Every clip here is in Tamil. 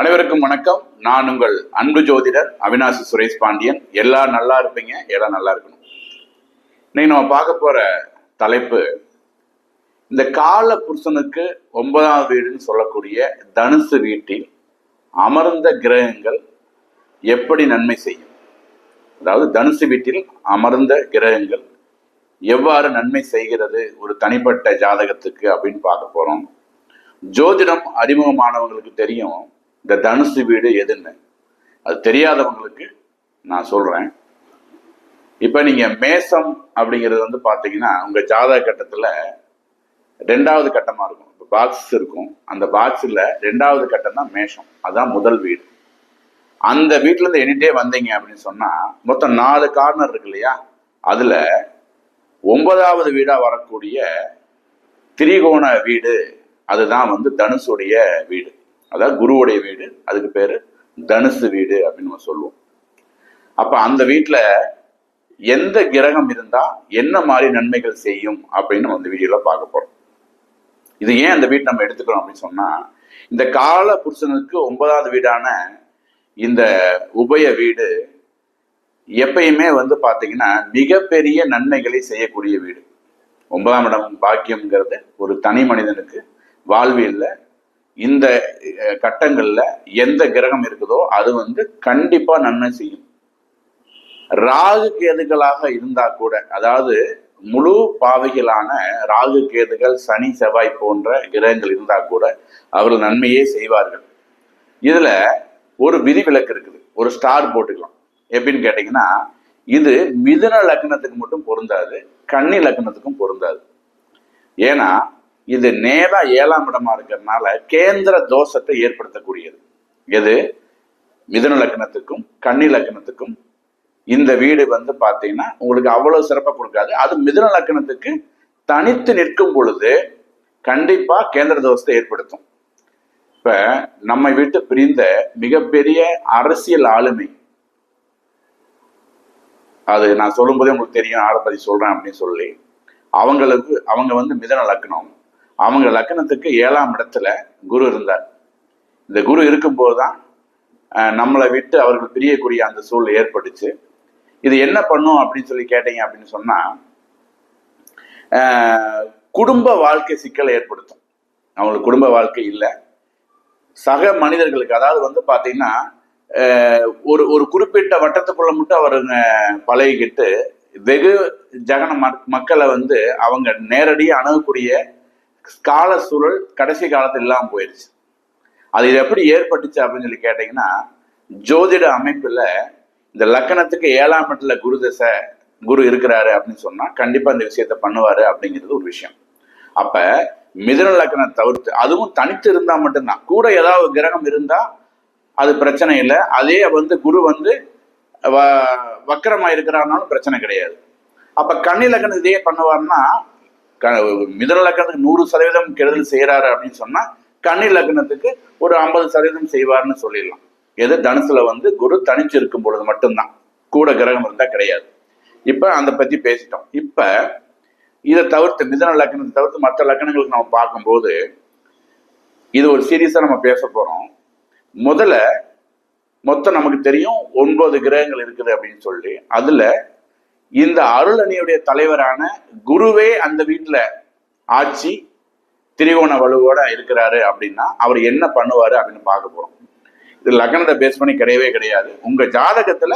அனைவருக்கும் வணக்கம். நான் உங்கள் அன்பு ஜோதிடர் அவினாசி சுரேஷ் பாண்டியன். எல்லாம் நல்லா இருப்பீங்க எல்லாம் நல்லா இருக்கணும். இன்னைக்கு நம்ம பார்க்க போற தலைப்பு இந்த கால புருஷனுக்கு ஒன்பதாவது வீடுன்னு சொல்லக்கூடிய தனுசு வீட்டில் அமர்ந்த கிரகங்கள் எப்படி நன்மை செய்யும்? அதாவது தனுசு வீட்டில் அமர்ந்த கிரகங்கள் எவ்வாறு நன்மை செய்கிறது? ஒரு தனிப்பட்ட ஜாதகத்துக்கு அப்படின்னு பார்க்க போறோம். ஜோதிடம் அறிமுகமானவங்களுக்கு தெரியும். இந்த தனுசு வீடு எதுன்னு? அது தெரியாதவங்களுக்கு நான் சொல்றேன். இப்ப நீங்க மேசம் அப்படிங்கிறது வந்து பாத்தீங்கன்னா உங்க ஜாதக கட்டத்துல ரெண்டாவது கட்டமா இருக்கும். இப்போ பாக்ஸ் இருக்கும். அந்த பாக்ஸில் ரெண்டாவது கட்டம் தான் மேஷம். அதுதான் முதல் வீடு. அந்த வீட்டிலேருந்து எண்ணிட்டே வந்தீங்க அப்படின்னு சொன்னால் மொத்தம் நாலு கார்னர் இருக்கு இல்லையா? அதில் ஒன்பதாவது வீடாக வரக்கூடிய திரிகோண வீடு அதுதான் வந்து தனுசுடைய வீடு. அதாவது குருவுடைய வீடு அதுக்கு பேர் தனுசு வீடு அப்படின்னு நம்ம சொல்லுவோம். அப்போ அந்த வீட்டில் எந்த கிரகம் இருந்தா என்ன மாதிரி நன்மைகள் செய்யும் அப்படின்னு நம்ம அந்த வீடியோல பார்க்க போறோம். இது ஏன் அந்த வீட்டை நம்ம எடுத்துக்கிறோம் அப்படின்னு சொன்னா இந்த கால புருஷனுக்கு ஒன்பதாவது வீடான இந்த உபய வீடு எப்பயுமே வந்து பார்த்தீங்கன்னா மிகப்பெரிய நன்மைகளை செய்யக்கூடிய வீடு. ஒன்பதாம் இடம் பாக்கியம்ங்கிறது ஒரு தனி மனிதனுக்கு வாழ்வியல்ல இந்த கட்டங்கள்ல எந்த கிரகம் இருக்குதோ அது வந்து கண்டிப்பா நன்மை செய்யும். ராகு கேதுகளாக இருந்தா கூட அதாவது முழு பாவைகளான ராகு கேதுகள் சனி செவ்வாய் போன்ற கிரகங்கள் இருந்தா கூட அவர்கள் நன்மையே செய்வார்கள். இதுல ஒரு விதிவிலக்கு இருக்குது. ஒரு ஸ்டார் போட்டுக்கலாம். எப்படின்னு கேட்டீங்கன்னா இது மிதுன லக்னத்துக்கு மட்டும் பொருந்தாது கன்னி லக்னத்துக்கும் பொருந்தாது. ஏன்னா இது நேரா ஏழாம் இடமா இருக்கிறதுனால கேந்திர தோஷத்தை ஏற்படுத்தக்கூடியது. எது? மிதுன லக்னத்துக்கும் கன்னி லக்னத்துக்கும் இந்த வீடு வந்து பார்த்தீங்கன்னா உங்களுக்கு அவ்வளவு சிறப்பா கொடுக்காது. அது மிதுன லக்னத்துக்கு தனித்து நிற்கும் பொழுது கண்டிப்பா கேந்திர தோஷத்தை ஏற்படுத்தும். இப்ப நம்மை விட்டு பிரிந்த மிகப்பெரிய அரசியல் ஆளுமை. அது நான் சொல்லும்போதே உங்களுக்கு தெரியும் ஆளை பற்றி சொல்றேன் அப்படின்னு சொல்லி. அவங்களுக்கு அவங்க வந்து மிதன லக்னம். அவங்க லக்னத்துக்கு ஏழாம் இடத்துல குரு இருந்தார். இந்த குரு இருக்கும்போது தான் நம்மளை விட்டு அவர்கள் பிரியக்கூடிய அந்த சூழல் ஏற்பட்டுச்சு. இது என்ன பண்ணும் அப்படின்னு சொல்லி கேட்டீங்க அப்படின்னு சொன்னா குடும்ப வாழ்க்கை சிக்கலை ஏற்படுத்தும். அவங்களுக்கு குடும்ப வாழ்க்கை இல்லை. சக மனிதர்களுக்கு அதாவது வந்து பார்த்தீங்கன்னா ஒரு ஒரு குறிப்பிட்ட வட்டத்துக்குள்ள மட்டும் அவருங்க பழகிக்கிட்டு வெகு ஜகன மக்- மக்களை வந்து அவங்க நேரடியாக அணுகக்கூடிய கால சூழல் கடைசி காலத்தில் இல்லாமல் போயிடுச்சு அது இது எப்படி ஏற்பட்டுச்சு அப்படின்னு சொல்லி கேட்டீங்கன்னா ஜோதிட அமைப்பில் இந்த லக்கணத்துக்கு ஏழாம் இடத்துல குரு தசை குரு இருக்கிறாரு அப்படின்னு சொன்னால் கண்டிப்பாக இந்த விஷயத்த பண்ணுவார் அப்படிங்கிறது ஒரு விஷயம். அப்போ மிதன லக்கணம் தவிர்த்து அதுவும் தனித்து இருந்தால் மட்டும்தான். கூட ஏதாவது கிரகம் இருந்தால் அது பிரச்சனை இல்லை. அதே வந்து குரு வந்து வ- இருக்கிறாருனாலும் பிரச்சனை கிடையாது. அப்போ கன்னி லக்கணம் இதே பண்ணுவார்னா க- மிதன லக்கணத்துக்கு நூறு சதவீதம் கெடுதல் செய்கிறாரு அப்படின்னு சொன்னால் கன்னி லக்கணத்துக்கு ஒரு ஐம்பது சதவீதம் செய்வார்னு சொல்லிடலாம். எது? தனுசுல வந்து குரு தனிச்சு இருக்கும் பொழுது மட்டும்தான். கூட கிரகம் இருந்தால் கிடையாது. இப்போ அதை பற்றி பேசிட்டோம். இப்போ இதை தவிர்த்து மிதன லக்கணத்தை தவிர்த்து மற்ற லக்கணங்களுக்கு நம்ம பார்க்கும்போது இது ஒரு சீரியஸாக நம்ம பேச போகிறோம் முதல்ல மொத்தம் நமக்கு தெரியும் ஒன்பது கிரகங்கள் இருக்குது அப்படின்னு சொல்லி அதில் இந்த அருள் அணியுடைய தலைவரான குருவே அந்த வீட்டுல ஆட்சி திரிகோண வலுவோட இருக்கிறாரு அப்படின்னா அவர் என்ன பண்ணுவாரு அப்படின்னு பார்க்க போறோம். இது லக்னத்தை பேஸ் பண்ணி கிடையவே கிடையாது. உங்க ஜாதகத்துல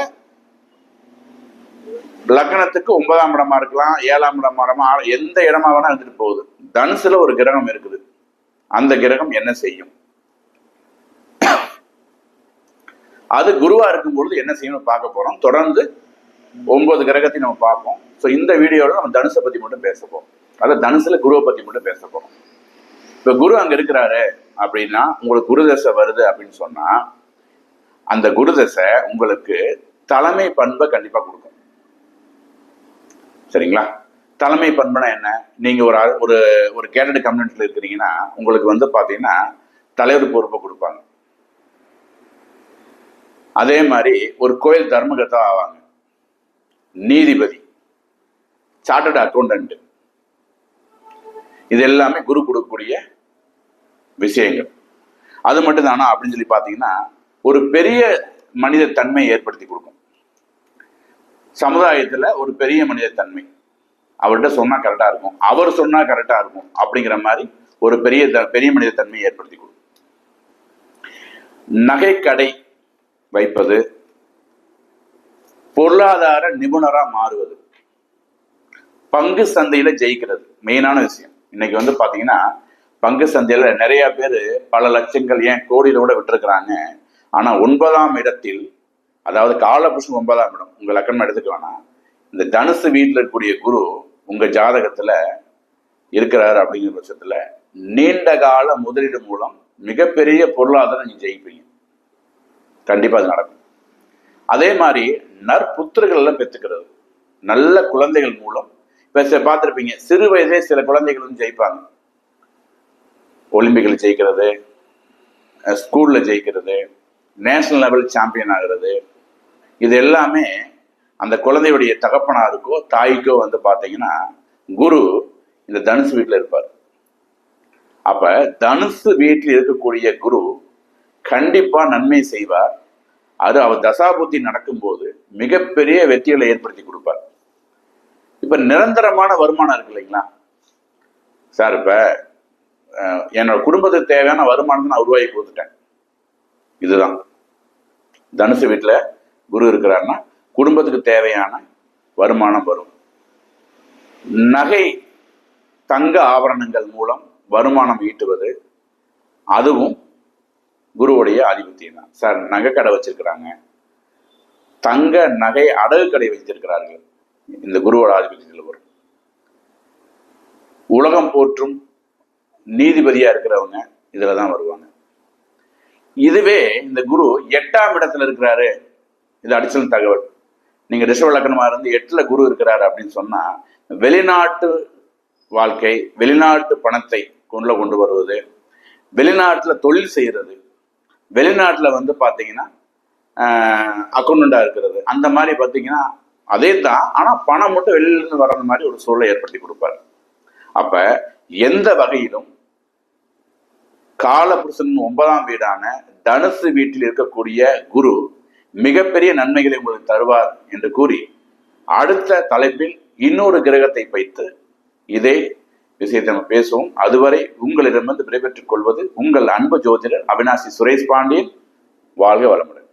லக்னத்துக்கு ஒன்பதாம் இடமா இருக்கலாம் ஏழாம் இடமா எந்த இடமா வேணா இருந்துட்டு போகுது. தனுசுல ஒரு கிரகம் இருக்குது. அந்த கிரகம் என்ன செய்யும்? அது குருவா இருக்கும் பொழுது என்ன செய்யணும்னு பார்க்க போறோம். தொடர்ந்து ஒன்பது கிரகத்தையும் நம்ம பார்ப்போம். ஸோ இந்த வீடியோவில் நம்ம தனுசை பற்றி மட்டும் பேச போறோம் அதாவது தனுசில் குருவை பத்தி மட்டும் பேச இப்போ குரு அங்க இருக்கிறாரு அப்படின்னா உங்களுக்கு குரு தசை வருது அப்படின்னு சொன்னா அந்த குரு தசை உங்களுக்கு தலைமை பண்பை கண்டிப்பா கொடுக்கும். சரிங்களா? தலைமை பண்புனா என்ன? நீங்க ஒரு ஒரு ஒரு கேண்டட் கம்யூனிட்டியில் இருக்கிறீங்கன்னா உங்களுக்கு வந்து பார்த்தீங்கன்னா தலைவர் பொறுப்பை கொடுப்பாங்க. அதே மாதிரி ஒரு கோயில் தர்மகர்த்தா ஆவாங்க. நீதிபதி சார்ட்டர்ட் அக்கௌண்டன்ட் இது எல்லாமே குரு கொடுக்கக்கூடிய விஷயங்கள். அது மட்டும் தானா அப்படின்னு சொல்லி பார்த்தீங்கன்னா ஒரு பெரிய மனித தன்மையை ஏற்படுத்தி கொடுக்கும். சமுதாயத்தில் ஒரு பெரிய மனித தன்மை. அவர்கிட்ட சொன்னால் கரெக்டாக இருக்கும். அவர் சொன்னால் கரெக்டாக இருக்கும் அப்படிங்கிற மாதிரி ஒரு பெரிய த- பெரிய மனித தன்மையை ஏற்படுத்தி கொடுக்கும். நகைக்கடை வைப்பது பொருளாதார நிபுணரா மாறுவது. பங்கு சந்தையில ஜெயிக்கிறது. மெயினான விஷயம். இன்னைக்கு வந்து பாத்தீங்கன்னா பங்கு சந்தையில நிறைய பேர் பல லட்சங்கள் ஏன் கோடியில கூட விட்டுருக்குறாங்க. ஆனா ஒன்பதாம் இடத்தில் அதாவது காலபுருஷன் ஒன்பதாம் இடம் உங்க லக்கணம் எடுத்துக்க வேணாம். இந்த தனுசு வீட்டில் இருக்கக்கூடிய குரு உங்க ஜாதகத்துல இருக்கிறாரு அப்படிங்கிற பட்சத்துல நீண்ட கால முதலீடு மூலம் மிகப்பெரிய பொருளாதாரம் நீங்க ஜெயிப்பீங்க. கண்டிப்பா அது நடக்கும். அதே மாதிரி நற்புத்திரர்கள் எல்லாம் பெற்றுக்கிறது. நல்ல குழந்தைகள் மூலம். இப்போ பார்த்துருப்பீங்க சிறு வயதே சில குழந்தைகள் வந்து ஜெயிப்பாங்க. ஒலிம்பிக்கில் ஜெயிக்கிறது ஸ்கூலில் ஸ்கூல்ல ஜெயிக்கிறது நேஷனல் லெவல் சாம்பியன் ஆகிறது. இது எல்லாமே அந்த குழந்தையுடைய தகப்பனாருக்கோ தாய்க்கோ வந்து பார்த்தீங்கன்னா குரு இந்த தனுசு வீட்டில் இருப்பார். அப்போ தனுசு வீட்டில் இருக்கக்கூடிய குரு கண்டிப்பாக நன்மை செய்வார். அது அவர் தசாபுத்தி நடக்கும்போது மிகப்பெரிய வெற்றிகளை ஏற்படுத்தி கொடுப்பார். இப்ப நிரந்தரமான வருமானம் இருக்கு இல்லைங்களா? சார் இப்ப என்னோட குடும்பத்துக்கு தேவையான வருமானத்தை நான் உருவாக்கி கொடுத்துட்டேன். இதுதான். தனுசு வீட்டில் குரு இருக்கிறாருன்னா குடும்பத்துக்கு தேவையான வருமானம் வரும். நகை தங்க ஆபரணங்கள் மூலம் வருமானம் ஈட்டுவது அதுவும் குருவுடைய ஆதிபத்தியம் தான் சார் நகை கடை வச்சிருக்கிறாங்க. தங்க நகை அடகு கடை வைத்திருக்கிறார்கள் இந்த குருவோட ஆதிபத்தியத்தில் வரும் உலகம் போற்றும் நீதிபதியா இருக்கிறவங்க இதுல தான் வருவாங்க. இதுவே இந்த குரு எட்டாம் இடத்துல இருக்கிறாரு. இது அடிச்சல் தகவல். நீங்க ரிஷப லக்னமா இருந்து எட்டுல குரு இருக்கிறாரு அப்படின்னு சொன்னா வெளிநாட்டு வாழ்க்கை வெளிநாட்டு பணத்தை கொண்டு கொண்டு வருவது வெளிநாட்டுல தொழில் செய்யறது வெளிநாட்டில் வந்து பார்த்தீங்கன்னா அக்கௌண்டண்டா இருக்கிறது. அந்த மாதிரி பார்த்தீங்கன்னா அதே தான். ஆனால் பணம் மட்டும் வெளியிலேருந்து வர்ற மாதிரி ஒரு சூழலை ஏற்படுத்தி கொடுப்பாரு. அப்போ எந்த வகையிலும் காலபுருஷன் ஒன்பதாம் வீடான தனுசு வீட்டில் இருக்கக்கூடிய குரு மிகப்பெரிய நன்மைகளை உங்களுக்கு தருவார் என்று கூறி அடுத்த தலைப்பில் இன்னொரு கிரகத்தை வைத்து இதே விஷயத்தை நம்ம பேசுவோம். அதுவரை உங்களிடமிருந்து விடைபெற்றுக் கொள்வது உங்கள் அன்பு ஜோதிடர் அவினாசி சுரேஷ் பாண்டியன். வாழ்க வளமுடன்.